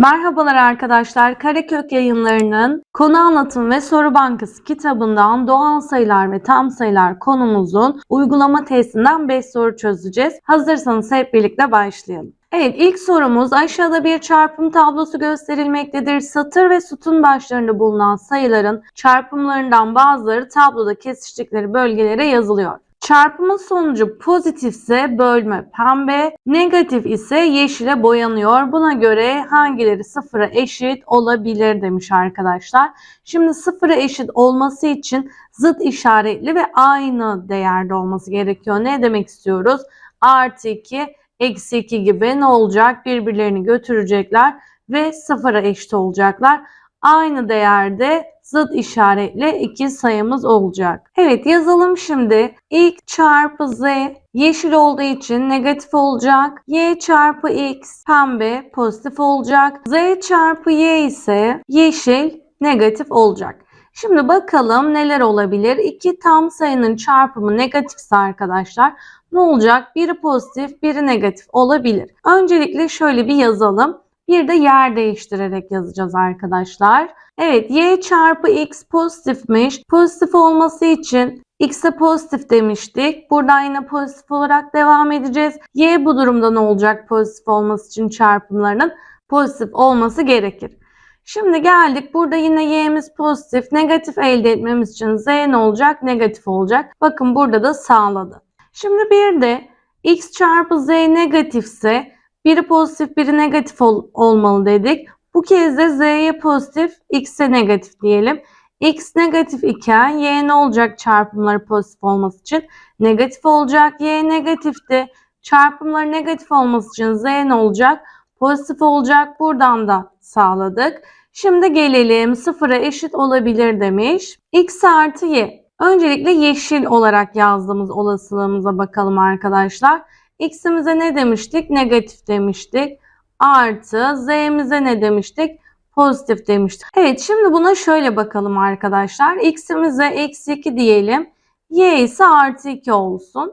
Merhabalar arkadaşlar. Karekök yayınlarının konu anlatım ve soru bankası kitabından doğal sayılar ve tam sayılar konumuzun uygulama testinden 5 soru çözeceğiz. Hazırsanız hep birlikte başlayalım. Evet ilk sorumuz aşağıda bir çarpım tablosu gösterilmektedir. Satır ve sütun başlarında bulunan sayıların çarpımlarından bazıları tabloda kesiştikleri bölgelere yazılıyor. Çarpımın sonucu pozitifse bölme pembe, negatif ise yeşile boyanıyor. Buna göre hangileri sıfıra eşit olabilir demiş arkadaşlar. Şimdi sıfıra eşit olması için zıt işaretli ve aynı değerde olması gerekiyor. Ne demek istiyoruz? Artı 2, eksi 2 gibi ne olacak? Birbirlerini götürecekler ve sıfıra eşit olacaklar. Aynı değerde zıt işaretle iki sayımız olacak. Evet yazalım şimdi. İlk çarpı z yeşil olduğu için negatif olacak. y çarpı x pembe pozitif olacak. z çarpı y ise yeşil negatif olacak. Şimdi bakalım neler olabilir? İki tam sayının çarpımı negatifse arkadaşlar ne olacak? Biri pozitif, biri negatif olabilir. Öncelikle şöyle bir yazalım. Bir de yer değiştirerek yazacağız arkadaşlar. Evet y çarpı x pozitifmiş. Pozitif olması için x'e pozitif demiştik. Buradan yine pozitif olarak devam edeceğiz. y bu durumda ne olacak pozitif olması için çarpımlarının pozitif olması gerekir. Şimdi geldik. Burada yine y'miz pozitif. Negatif elde etmemiz için z ne olacak? Negatif olacak. Bakın burada da sağladı. Şimdi bir de x çarpı z negatifse biri pozitif biri negatif ol olmalı dedik. Bu kez de z'ye pozitif, x'e negatif diyelim. x negatif iken y ne olacak çarpımları pozitif olması için? Negatif olacak. y negatifti. Çarpımları negatif olması için z ne olacak? Pozitif olacak. Buradan da sağladık. Şimdi gelelim sıfıra eşit olabilir demiş. x artı y. Öncelikle yeşil olarak yazdığımız olasılığımıza bakalım arkadaşlar. X'imize ne demiştik? Negatif demiştik artı z'mize ne demiştik? Pozitif demiştik. Evet şimdi buna şöyle bakalım arkadaşlar. x'imize eksi 2 diyelim. y ise artı 2 olsun.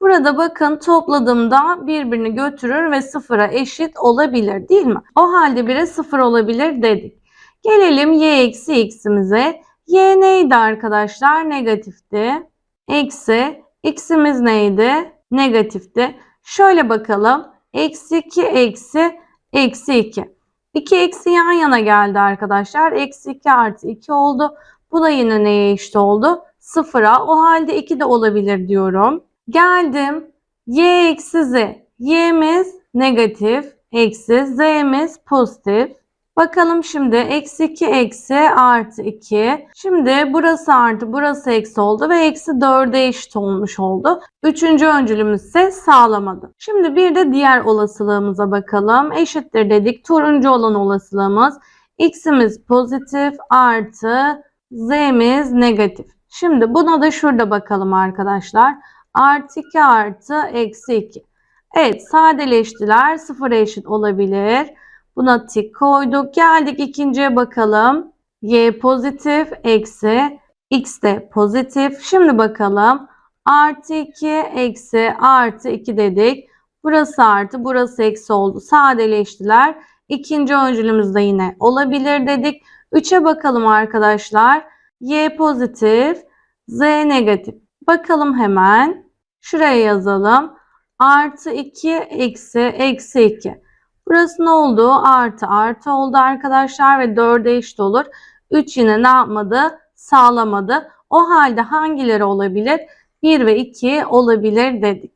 Burada bakın topladığımda birbirini götürür ve sıfıra eşit olabilir değil mi? O halde bire sıfır olabilir dedik. Gelelim y eksi x'imize. y neydi arkadaşlar? Negatifti. Eksi x'imiz neydi? Negatifti. Şöyle bakalım. Eksi 2 eksi eksi 2. 2 eksi yan yana geldi arkadaşlar. Eksi 2 artı 2 oldu. Bu da yine neye eşit oldu? Sıfıra. O halde 2 de olabilir diyorum. Geldim. Y eksi z. Y'miz negatif. Eksi z'miz pozitif. Bakalım şimdi eksi 2 eksi artı 2. Şimdi burası artı burası eksi oldu ve eksi 4'e eşit olmuş oldu. Üçüncü öncülümüz ise sağlamadı. Şimdi bir de diğer olasılığımıza bakalım. Eşittir dedik. Turuncu olan olasılığımız x'imiz pozitif artı z'miz negatif. Şimdi buna da şurada bakalım arkadaşlar. Artı 2 artı eksi 2. Evet sadeleştiler. Sıfıra eşit olabilir. Buna tik koyduk. Geldik ikinciye bakalım. Y pozitif eksi x de pozitif. Şimdi bakalım. Artı 2 eksi artı 2 dedik. Burası artı burası eksi oldu. Sadeleştiler. İkinci öncülümüz de yine olabilir dedik. 3'e bakalım arkadaşlar. Y pozitif, Z negatif. Bakalım hemen. Şuraya yazalım. Artı 2 eksi eksi 2. Burası ne oldu? Artı artı oldu arkadaşlar ve 4'e eşit olur. 3 yine ne yapmadı? Sağlamadı. O halde hangileri olabilir? 1 ve 2 olabilir dedik.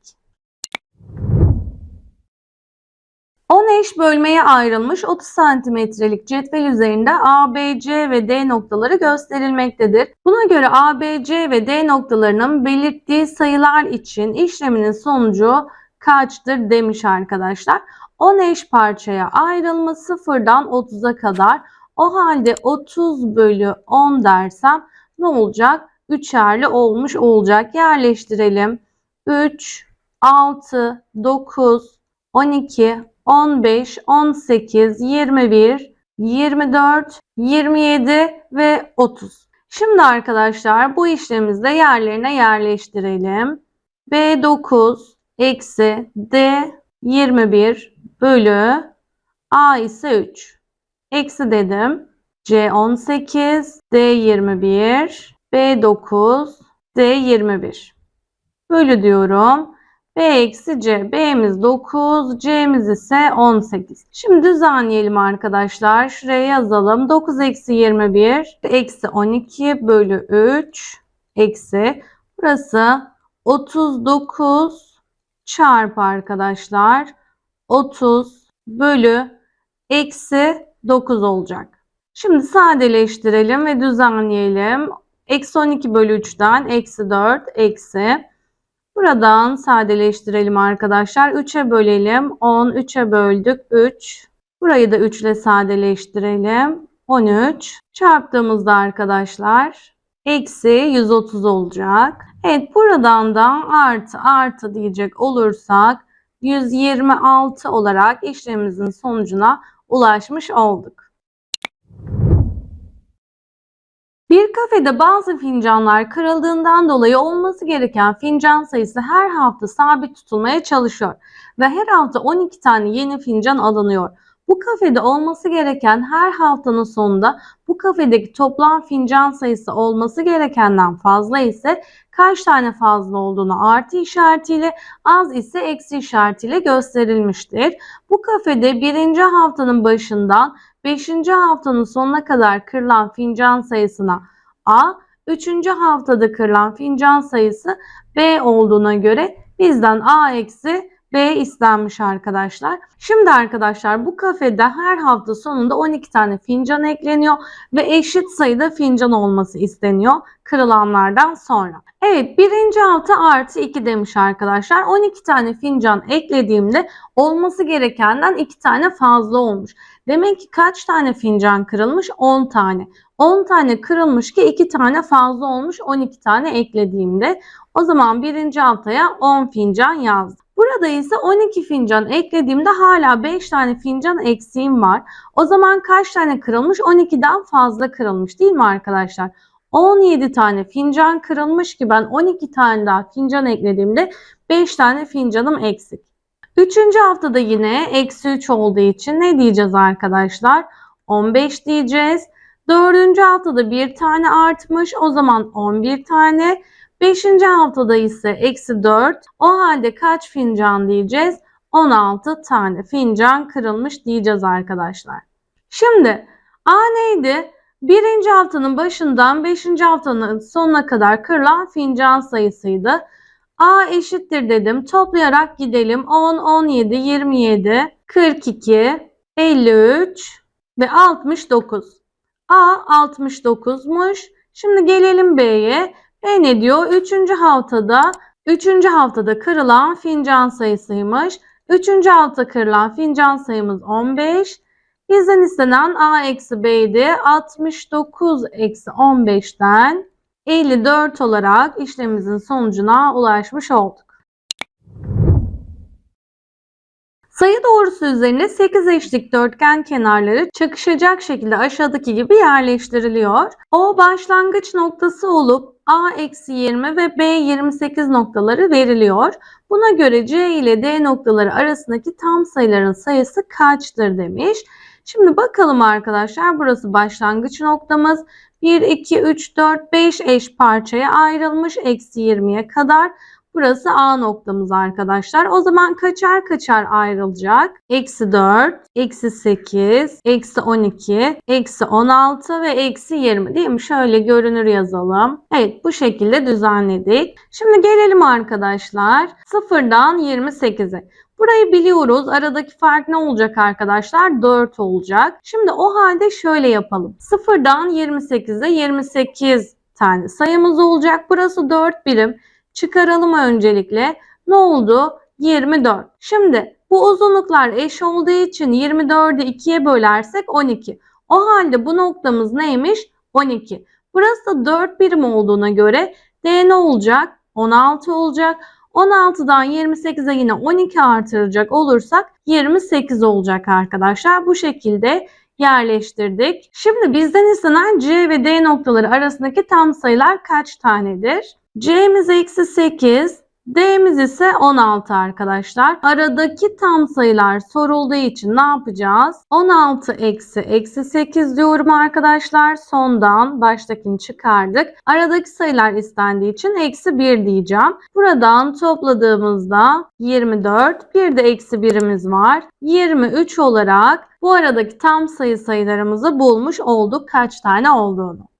10 eş bölmeye ayrılmış 30 santimetrelik cetvel üzerinde A, B, C ve D noktaları gösterilmektedir. Buna göre A, B, C ve D noktalarının belirttiği sayılar için işleminin sonucu kaçtır demiş arkadaşlar. 10 eş parçaya ayrılma sıfırdan 30'a kadar. O halde 30 bölü 10 dersem ne olacak? Üçerli olmuş olacak. Yerleştirelim. 3, 6, 9, 12, 15, 18, 21, 24, 27 ve 30. Şimdi arkadaşlar bu işlemimizde yerlerine yerleştirelim. B9 eksi D 21 bölü A ise 3. Eksi dedim. C 18, D 21, B 9, D 21. Bölü diyorum. B eksi C. B'miz 9, C'miz ise 18. Şimdi düzenleyelim arkadaşlar. Şuraya yazalım. 9 eksi 21 eksi 12 bölü 3 eksi. Burası 39 çarpı arkadaşlar. 30 bölü eksi 9 olacak. Şimdi sadeleştirelim ve düzenleyelim. Eksi 12 bölü 3'ten eksi 4 eksi. Buradan sadeleştirelim arkadaşlar. 3'e bölelim. 10, 3'e böldük. 3. Burayı da 3 ile sadeleştirelim. 13. Çarptığımızda arkadaşlar eksi 130 olacak. Evet buradan da artı artı diyecek olursak 126 olarak işlemimizin sonucuna ulaşmış olduk. Bir kafede bazı fincanlar kırıldığından dolayı olması gereken fincan sayısı her hafta sabit tutulmaya çalışıyor ve her hafta 12 tane yeni fincan alınıyor. Bu kafede olması gereken her haftanın sonunda bu kafedeki toplam fincan sayısı olması gerekenden fazla ise kaç tane fazla olduğunu artı işaretiyle az ise eksi işaretiyle gösterilmiştir. Bu kafede birinci haftanın başından 5. haftanın sonuna kadar kırılan fincan sayısına A, 3. haftada kırılan fincan sayısı B olduğuna göre bizden A eksi B istenmiş arkadaşlar. Şimdi arkadaşlar bu kafede her hafta sonunda 12 tane fincan ekleniyor ve eşit sayıda fincan olması isteniyor kırılanlardan sonra. Evet birinci hafta artı 2 demiş arkadaşlar. 12 tane fincan eklediğimde olması gerekenden 2 tane fazla olmuş. Demek ki kaç tane fincan kırılmış? 10 tane. 10 tane kırılmış ki 2 tane fazla olmuş 12 tane eklediğimde. O zaman birinci haftaya 10 fincan yazdım. Burada ise 12 fincan eklediğimde hala 5 tane fincan eksiğim var. O zaman kaç tane kırılmış? 12'den fazla kırılmış değil mi arkadaşlar? 17 tane fincan kırılmış ki ben 12 tane daha fincan eklediğimde 5 tane fincanım eksik. Üçüncü haftada yine eksi 3 olduğu için ne diyeceğiz arkadaşlar? 15 diyeceğiz. Dördüncü haftada bir tane artmış. O zaman 11 tane. Beşinci haftada ise eksi 4. O halde kaç fincan diyeceğiz? 16 tane fincan kırılmış diyeceğiz arkadaşlar. Şimdi A neydi? Birinci haftanın başından beşinci haftanın sonuna kadar kırılan fincan sayısıydı. A eşittir dedim. Toplayarak gidelim. 10, 17, 27, 42, 53 ve 69. A 69'muş. Şimdi gelelim B'ye. B ne diyor? Üçüncü haftada üçüncü haftada kırılan fincan sayısıymış. Üçüncü hafta kırılan fincan sayımız 15. Bizden istenen A eksi B'ydi. 69 eksi 15'ten 54 olarak işlemimizin sonucuna ulaşmış olduk. Sayı doğrusu üzerine 8 eşlik dörtgen kenarları çakışacak şekilde aşağıdaki gibi yerleştiriliyor. O başlangıç noktası olup A eksi 20 ve B 28 noktaları veriliyor. Buna göre C ile D noktaları arasındaki tam sayıların sayısı kaçtır demiş. Şimdi bakalım arkadaşlar burası başlangıç noktamız. 1, 2, 3, 4, 5 eş parçaya ayrılmış eksi 20'ye kadar. Burası A noktamız arkadaşlar. O zaman kaçar kaçar ayrılacak? Eksi 4, eksi 8, eksi 12, eksi 16 ve eksi 20 değil mi? Şöyle görünür yazalım. Evet bu şekilde düzenledik. Şimdi gelelim arkadaşlar. 0'dan 28'e. Burayı biliyoruz. Aradaki fark ne olacak arkadaşlar? 4 olacak. Şimdi o halde şöyle yapalım. 0'dan 28'e 28 tane sayımız olacak. Burası 4 birim. Çıkaralım öncelikle. Ne oldu? 24. Şimdi bu uzunluklar eş olduğu için 24'ü 2'ye bölersek 12. O halde bu noktamız neymiş? 12. Burası da 4 birim olduğuna göre D ne olacak? 16 olacak. 16'dan 28'e yine 12 artıracak olursak 28 olacak arkadaşlar. Bu şekilde yerleştirdik. Şimdi bizden istenen C ve D noktaları arasındaki tam sayılar kaç tanedir? C'miz eksi 8, D'miz ise 16 arkadaşlar. Aradaki tam sayılar sorulduğu için ne yapacağız? 16 eksi eksi 8 diyorum arkadaşlar. Sondan baştakini çıkardık. Aradaki sayılar istendiği için eksi 1 diyeceğim. Buradan topladığımızda 24. Bir de eksi 1'imiz var. 23 olarak bu aradaki tam sayı sayılarımızı bulmuş olduk kaç tane olduğunu.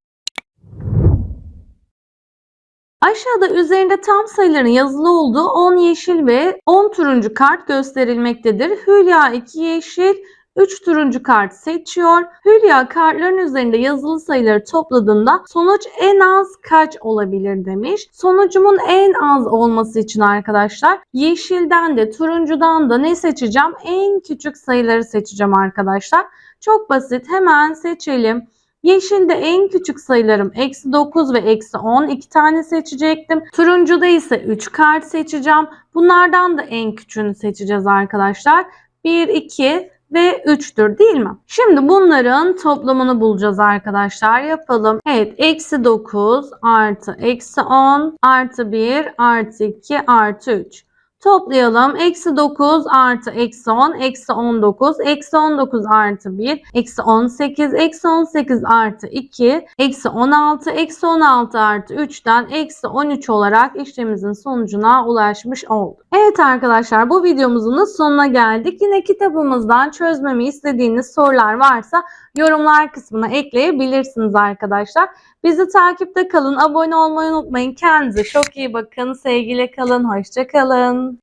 Aşağıda üzerinde tam sayıların yazılı olduğu 10 yeşil ve 10 turuncu kart gösterilmektedir. Hülya 2 yeşil, 3 turuncu kart seçiyor. Hülya kartların üzerinde yazılı sayıları topladığında sonuç en az kaç olabilir demiş. Sonucumun en az olması için arkadaşlar yeşilden de turuncudan da ne seçeceğim? En küçük sayıları seçeceğim arkadaşlar. Çok basit hemen seçelim. Yeşilde en küçük sayılarım eksi 9 ve eksi 10 iki tane seçecektim. Turuncuda ise 3 kart seçeceğim. Bunlardan da en küçüğünü seçeceğiz arkadaşlar. 1, 2 ve 3'tür değil mi? Şimdi bunların toplamını bulacağız arkadaşlar. Yapalım. Evet eksi 9 artı eksi 10 artı 1 artı 2 artı 3. Toplayalım. Eksi 9 artı eksi 10 eksi 19 eksi 19 artı 1 eksi 18 eksi 18 artı 2 eksi 16 eksi 16 artı 3'ten eksi 13 olarak işlemimizin sonucuna ulaşmış olduk. Evet arkadaşlar bu videomuzun da sonuna geldik. Yine kitabımızdan çözmemi istediğiniz sorular varsa yorumlar kısmına ekleyebilirsiniz arkadaşlar. Bizi takipte kalın, abone olmayı unutmayın. Kendinize çok iyi bakın, sevgiyle kalın, hoşça kalın.